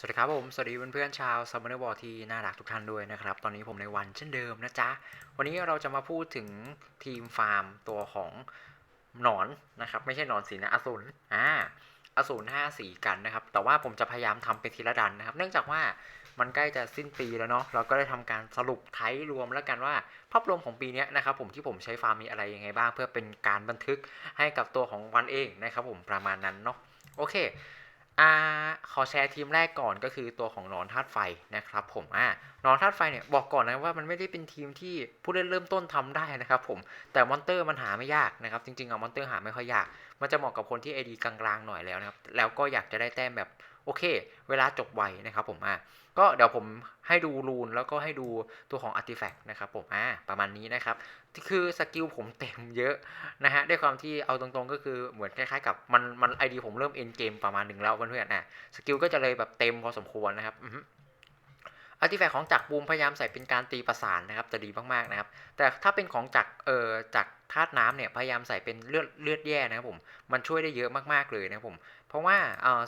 สวัสดีครับผม สวัสดีเพื่อนๆชาวซัมเมอร์บอลที่น่ารักทุกท่านด้วยนะครับ ตอนนี้ผมในวันเช่นเดิมนะจ๊ะ วันนี้เราจะมาพูดถึงทีมฟาร์มตัวของหนอนนะครับ ไม่ใช่หนอนสีนะอสูรอ่าอสูรห้าสีกันนะครับ แต่ว่าผมจะพยายามทำเป็นทีละดันนะครับ เนื่องจากว่ามันใกล้จะสิ้นปีแล้วเนาะ เราก็ได้ทำการสรุปไทยรวมแล้วกันว่าภาพรวมของปีนี้นะครับผมที่ผมใช้ฟาร์มมีอะไรยังไงบ้าง เพื่อเป็นการบันทึกให้กับตัวของวันเองนะครับผมประมาณนั้นเนาะ โอเค อ่าขอแชร์ทีมแรกก่อนก็คือตัวของนอนธาตุไฟนะครับผมอ่านอนธาตุไฟเนี่ยบอกก่อนนะว่ามันไม่ได้เป็นทีมที่ผู้เล่นเริ่มต้นทำได้นะครับผมแต่มอนเตอร์มันหาไม่ยากนะครับจริงๆอะมอนเตอร์หาไม่ค่อยยาก มันจะเหมาะกับคนที่ไอดีกลางๆหน่อยแล้วนะครับแล้วก็อยากจะได้แต้มแบบ โอเค เวลาจบไวนะครับผมอ่าก็เดี๋ยวผมให้ดูรูนแล้วก็ให้ดูตัวของอาร์ติแฟกต์นะครับผมอ่าประมาณนี้นะครับคือสกิลผมเต็มเยอะนะฮะด้วยความที่เอาตรงๆก็คือเหมือนคล้ายๆกับมันมันไอดีผมเริ่มเอ็นเกมประมาณหนึ่งแล้วเพื่อนๆนะสกิลก็จะเลยแบบเต็มพอสมควรนะครับอาร์ติแฟกต์ของจักรบูมพยายามใส่เป็นการตีประสานนะครับจะดีมากๆนะครับ แต่ถ้าเป็นของจักรเอ่อจากรธาตุน้ำเนี่ยพยายามใส่เป็นเลือดเลือดแย่นะครับผมมันช่วยได้เยอะมากๆเลยนะครับผม เพราะว่าเอ่อ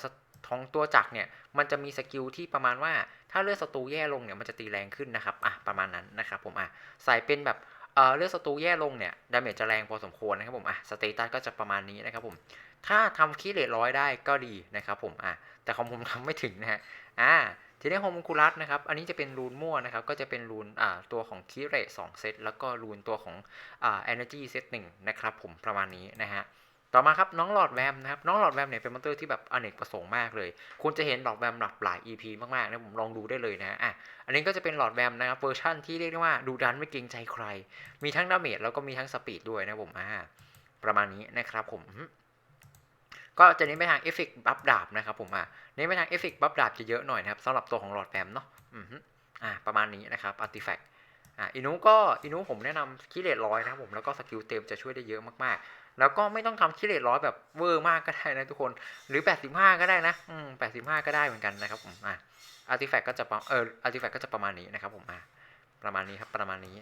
ของตัวจักรเนี่ยมันจะมีสกิลที่ประมาณว่าถ้าเลือดศัตรูแย่ลงเนี่ยมันจะตีแรงขึ้นนะครับอะประมาณนั้นนะครับผมอะใส่เป็นแบบเอ่อเลือดศัตรูแย่ลงเนี่ยดาเมจจะแรงพอสมควรนะครับผมอะสเตตัสก็จะประมาณนี้นะครับผมถ้าทำคีเลตร้อยได้ก็ดีนะครับผมอะแต่ของผมทำไม่ถึงนะฮะอ่าทีนี้โฮมคูลัสนะครับ อันนี้จะเป็นรูนมั่วนะครับ ก็จะเป็นรูนอ่าตัวของคีเรตสองเซต แล้วก็รูนตัวของอ่าเอเนจีเซตหนึ่งนะครับผมประมาณนี้นะฮะ ต่อมาครับน้องหลอดแวมนะครับน้องหลอดแวมเนี่ยเป็นมอนเตอร์ที่แบบอเนกประสงค์มากเลยคุณจะเห็นหลอดแวมหลากหลาย EP มากๆนะผมลองดูได้เลยนะอะอันนี้ก็จะเป็นหลอดแวมนะครับเวอร์ชั่นที่เรียกได้ว่าดูดันไม่เกรงใจใคร มีทั้งดาเมจแล้วก็มีทั้งสปีดด้วยนะผมอ่าประมาณนี้นะครับผมก็จะเน้นไปทางเอฟเฟกต์บัฟดาบนะครับผมอ่าเน้นไปทางเอฟเฟกต์บัฟดาบจะเยอะหน่อยนะครับสำหรับตัวของหลอดแวมเนาะอือฮึอ่าประมาณนี้นะครับอาร์ติแฟกต์อ่าอินุก็อินุผมแนะนำคิเลตร้อยนะครับผมแล้วก็สกิลเต็มจะช่วยได้เยอะมากๆ แล้วก็ไม่ต้องทำคิเลตร้อยแบบเวอร์มากก็ได้นะทุกคน หรือ 85 ก็ได้นะ อืม 85 ก็ได้เหมือนกันนะครับผมอ่าอาร์ติแฟกต์ก็จะเอออาร์ติแฟกต์ก็จะประมาณนี้นะครับผมอ่าประมาณนี้ครับประมาณนี้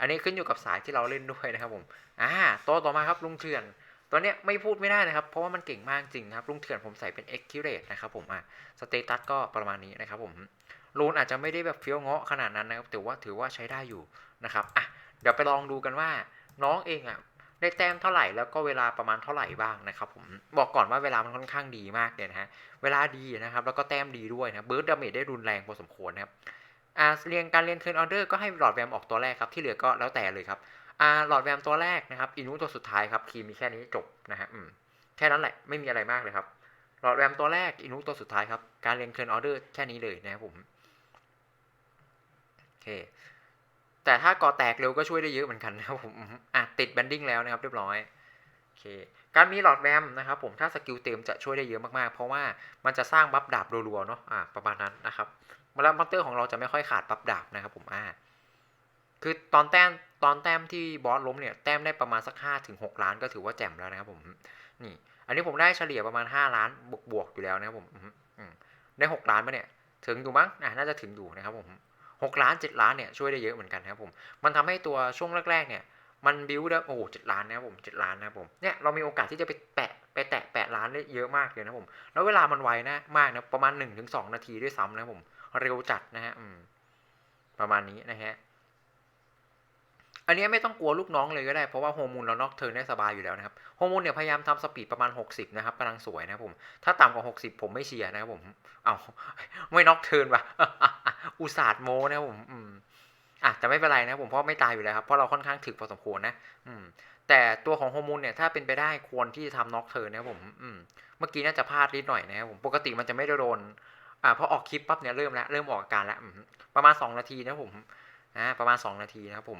อันนี้ขึ้นอยู่กับสายที่เราเล่นด้วยนะครับผมอ่าตัวต่อมาครับลุงเถื่อนตัวเนี้ยไม่พูดไม่ได้นะครับ เพราะว่ามันเก่งมากจริงนะครับลุงเถื่อนผมใส่เป็น accurate นะครับผมอ่าสเตตัสก็ประมาณนี้นะครับผมรูนอาจจะไม่ได้แบบเฟี้ยวเงาะขนาดนั้นนะครับแต่ว่าถือว่าใช้ได้อยู่นะครับอะเดี๋ยวไปลองดูกันว่าน้องเองอะ ได้แต้มเท่าไหร่แล้วก็เวลาประมาณเท่าไหร่บ้างนะครับผมบอกก่อนว่าเวลามันค่อนข้างดีมากเลยนะฮะเวลาดีนะครับแล้วก็แต้มดีด้วยนะเบิร์ดดาเมจได้รุนแรงพอสมควรนะครับอ่าเรียงการเรียนเทิร์นออเดอร์ก็ให้หลอดแวมออกตัวแรกครับที่เหลือก็แล้วแต่เลยครับอ่าหลอดแวมตัวแรกนะครับอินุตัวสุดท้ายครับคีมีแค่นี้จบนะฮะอืมแค่นั้นแหละไม่มีอะไรมากเลยครับหลอดแวมตัวแรกอินุตัวสุดท้ายครับการเรียนเทิร์นออเดอร์แค่นี้เลยนะครับผมโอเค แต่ถ้าก่อแตกเร็วก็ช่วยได้เยอะเหมือนกันนะครับผมอะติดแบนดิ้งแล้วนะครับเรียบร้อยโอเคการมีหลอดแวมนะครับผมถ้าสกิลเต็มจะช่วยได้เยอะมากๆ เพราะว่ามันจะสร้างบัฟดาบรัวๆเนาะอ่าประมาณนั้นนะครับแล้วมอนเตอร์ของเราจะไม่ค่อยขาดบัฟดาบนะครับผมอ่าคือตอนแต้มตอนแต้มที่บอสล้มเนี่ยแต้มได้ประมาณสักห้าถึงหกล้านก็ถือว่าแจ่มแล้วนะครับผมนี่ อันนี้ผมได้เฉลี่ยประมาณห้าล้านบวกบวกอยู่แล้วนะครับผมได้หกล้านปะเนี่ยถึงอยู่มั้งอะน่าจะถึงอยู่นะครับผม หกล้านเจ็ดล้านเนี่ยช่วยได้เยอะเหมือนกันนะครับผมมันทำให้ตัวช่วงแรกๆเนี่ยมันบิวได้โอ้เจ็ดล้านนะครับผมเจ็ดล้านนะครับผมเนี่ยเรามีโอกาสที่จะไปแตะไปแตะแปดล้านได้เยอะมากเลยนะผมแล้วเวลามันไวนะมากนะประมาณหนึ่งถึงสองนาทีด้วยซ้ำนะผมเร็วจัดนะฮะประมาณนี้นะฮะ อันนี้ไม่ต้องกลัวลูกน้องเลยก็ได้เพราะว่าโฮอร์โมนเรานอกเทิร์นได้สบายอยู่แล้วนะครับโฮอร์โมนเนี่ยพยายามทำสปีดประมาณ 60 นะครับกำลังสวยนะครับผม ถ้าต่ำกว่า 60 ผมไม่เชียร์นะครับผม เอาไม่นอกเทิร์นว่ะอุตส่าห์โมนะครับผมอืมอะแต่ไม่เป็นไรนะผมเพราะไม่ตายอยู่แล้วครับเพราะเราค่อนข้างถึกพอสมควรนะอืมแต่ตัวของโฮอร์โมนเนี่ยถ้าเป็นไปได้ควรที่จะทำน็อกเทิร์นนะครับผมอืมเมื่อกี้น่าจะพลาดนิดหน่อยนะครับผมปกติมันจะไม่ได้โดนอ่าพอออกคลิปปั๊บเนี่ยเริ่มแล้วเริ่มออกอาการแล้วประมาณ 2 นาทีนะผมอ่าประมาณ 2 นาทีนะครับผม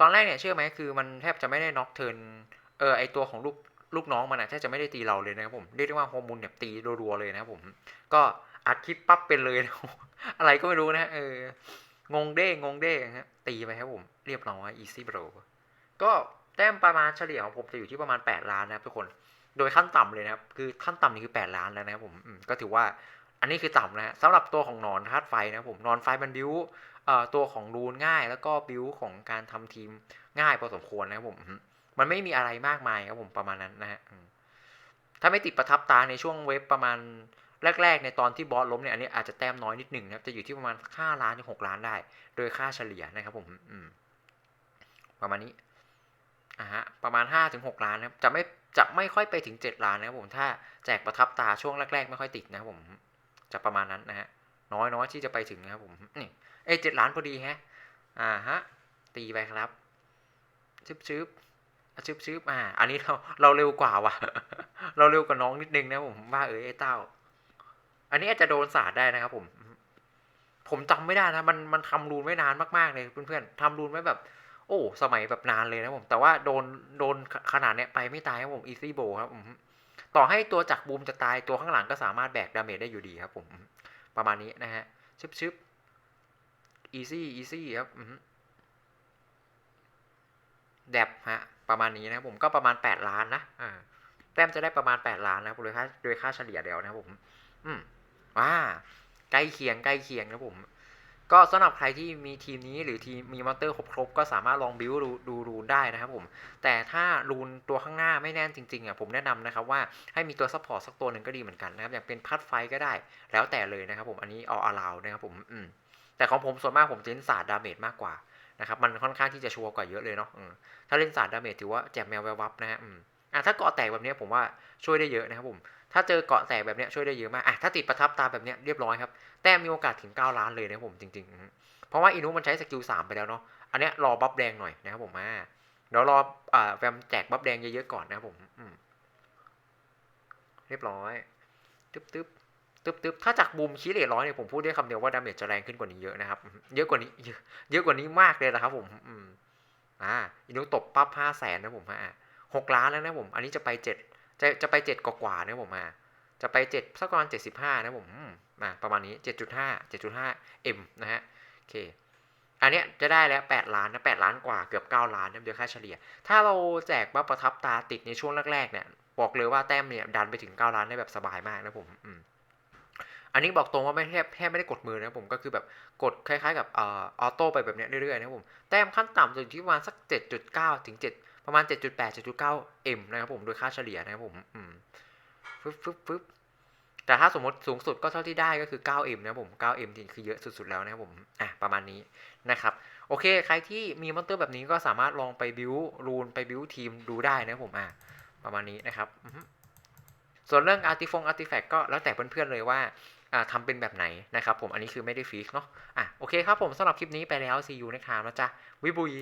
ตอนแรกเนี่ยเชื่อไหมคือมันแทบจะไม่ได้น็อกเทิร์นเออไอตัวของลูกลูกน้องมันอะแทบจะไม่ได้ตีเราเลยนะครับผมเรียกได้ว่าฮอร์โมนเนี่ยตีรัวๆเลยนะครับผมก็อัดคลิปปั๊บเป็นเลยนะอะไรก็ไม่รู้นะเอองงเด้งงเด้ฮะตีไปครับผมเรียบร้อย easy bro ก็แต้มประมาณเฉลี่ยของผมจะอยู่ที่ประมาณ 8 ล้านนะครับทุกคนโดยขั้นต่ำเลยนะครับคือขั้นต่ำนี่คือ 8 ล้านแล้วนะครับผมก็ถือว่าอันนี้คือต่ำนะฮะสำหรับตัวของนอนธาตุไฟนะครับผมนอนไฟมันบิว ตัวของรูนง่ายแล้วก็บิวของการทำทีมง่ายพอสมควรนะครับผม มันไม่มีอะไรมากมายครับผมประมาณนั้นนะฮะถ้าไม่ติดประทับตาในช่วงเว็บประมาณแรก ๆ ในตอนที่บอสล้มเนี่ยอันนี้อาจจะแต้มน้อยนิดหนึ่งนะครับ จะอยู่ที่ประมาณ5ล้านถึง6ล้านได้ โดยค่าเฉลี่ยนะครับผมอืประมาณนี้อะฮะประมาณ5ถึง6ล้านนะครับจะไม่จะไม่ค่อยไปถึง 7 ล้านนะครับผมถ้าแจกประทับตาช่วงแรก ๆ ไม่ค่อยติดนะครับผมจะประมาณนั้นนะฮะน้อยน้อยที่จะไปถึงนะครับผมนี่ เอ้เจ็ดล้านพอดีแฮะ อ่าฮะ ตีไปครับชึบชึบอะชึบชึบอ่า อันนี้เราเราเร็วกว่าว่ะ เราเร็วกว่าน้องนิดนึงนะผมว่าเออไอ้เต้า อันนี้อาจจะโดนสาดได้นะครับผม ผมจำไม่ได้นะ มันมันทำรูนไว้นานมากๆเลยเพื่อนๆทำรูนไว้แบบ โอ้ สมัยแบบนานเลยนะผม แต่ว่าโดนโดนขนาดเนี้ยไปไม่ตายครับผมอีซี่โบครับผมต่อให้ตัวจักรบูมจะตายตัวข้างหลังก็สามารถแบกดาเมจได้อยู่ดีครับผม ประมาณนี้นะฮะชึบชึบ อีซี่อีซี่ครับอือฮึแดบฮะ ประมาณนี้นะครับผมก็ประมาณ 8 ล้านนะอ่าแต้มจะได้ประมาณ 8 ล้านนะโดยค่าโดยค่าเฉลี่ยเดียวนะครับผม อืมว่าใกล้เคียงใกล้เคียงนะผม ก็สำหรับใครที่มีทีมนี้หรือทีมมีมอนเตอร์ครบๆก็สามารถลองบิวดูดูรูนได้นะครับผม แต่ถ้ารูนตัวข้างหน้าไม่แน่นจริงๆอะผมแนะนำนะครับว่าให้มีตัวซัพพอร์ตสักตัวหนึ่งก็ดีเหมือนกันนะครับ อย่างเป็นพัดไฟก็ได้ แล้วแต่เลยนะครับผมอันนี้อาอลาวนะครับผม อืม แต่ของผมส่วนมากผมจะเล่นศาสตร์ดาเมจมากกว่านะครับมันค่อนข้างที่จะชัวร์กว่าเยอะเลยเนาะถ้าเล่นศาสตร์ดาเมจถือว่าแจกแมวแวววับนะฮะอะถ้าเกาะแตกแบบนี้ผมว่าช่วยได้เยอะนะครับผมถ้าเจอเกาะแตกแบบนี้ช่วยได้เยอะมากอะถ้าติดประทับตาแบบนี้เรียบร้อยครับแต้มมีโอกาสถึง 9 ล้านเลยนะครับผมจริงๆ เพราะว่าอินุมันใช้สกิล3ไปแล้วเนาะอันเนี้ยรอบัฟแดงหน่อยนะครับผมอ่าเดี๋ยวรออ่าแฟมแจกบัฟแดงเยอะๆก่อนนะครับผมมเรียบร้อยตึ๊บ ตึ๊บตึ๊บถ้าจากบูมคีเลร้อยเนี่ยผมพูดได้คำเดียวว่าดาเมจจะแรงขึ้นกว่านี้เยอะนะครับ เยอะกว่านี้เยอะกว่านี้มากเลยนะครับผมอ่าอินุตบปั๊บห้าแสนนะผมอ่าหกล้านแล้วนะผม อันนี้จะไปเจ็ดจะจะไปเจ็ดกว่าๆนะผมอ่าจะไปเจ็ดสักประมาณเจ็ดสิบห้านะผมมาประมาณนี้เจ็ดจุดห้าเจ็ดจุดห้าเอ็มนะฮะโอเคอันเนี้ยจะได้แล้วแปดล้านนะแปดล้านกว่าเกือบเก้าล้านนะโดยค่าเฉลี่ย ถ้าเราแจกบัฟประทับตาติดในช่วงแรกๆเนี่ย บอกเลยว่าแต้มเนี่ยดันไปถึงเก้าล้านได้แบบสบายมากนะผมอืม อันนี้บอกตรงว่าไม่แทบแทบไม่ได้กดมือนะผมก็คือแบบกดคล้ายๆ กับออโต้ไปแบบเนี้ยเรื่อยๆนะผมแต้มขั้นต่ำจะอยู่ที่ประมาณสักเจ็ดจุดเก้าถึงเจ็ดประมาณเจ็ดจุดแปดเจ็ดจุดเก้าเอ็มนะครับผมโดยค่าเฉลี่ยนะครับผมอืมฟึบฟึบฟึบแต่ถ้าสมมติสูงสุดก็เท่าที่ได้ก็คือ 9M นะครับผม 9M จริงคือเยอะสุดๆแล้วนะครับผม อะ ประมาณนี้นะครับ โอเค ใครที่มีมอนเตอร์แบบนี้ก็สามารถลองไปบิวรูนไปบิวทีมดูได้นะครับผม อะ ประมาณนี้นะครับ ส่วนเรื่องอาร์ติฟงอาร์ติแฟกก็แล้วแต่เพื่อนๆเลยว่า อ่าทำเป็นแบบไหนนะครับผมอันนี้คือไม่ได้ฟิกเนาะอะโอเคครับผมสำหรับคลิปนี้ไปแล้วซีอูนะครับนะจ๊ะวิบุย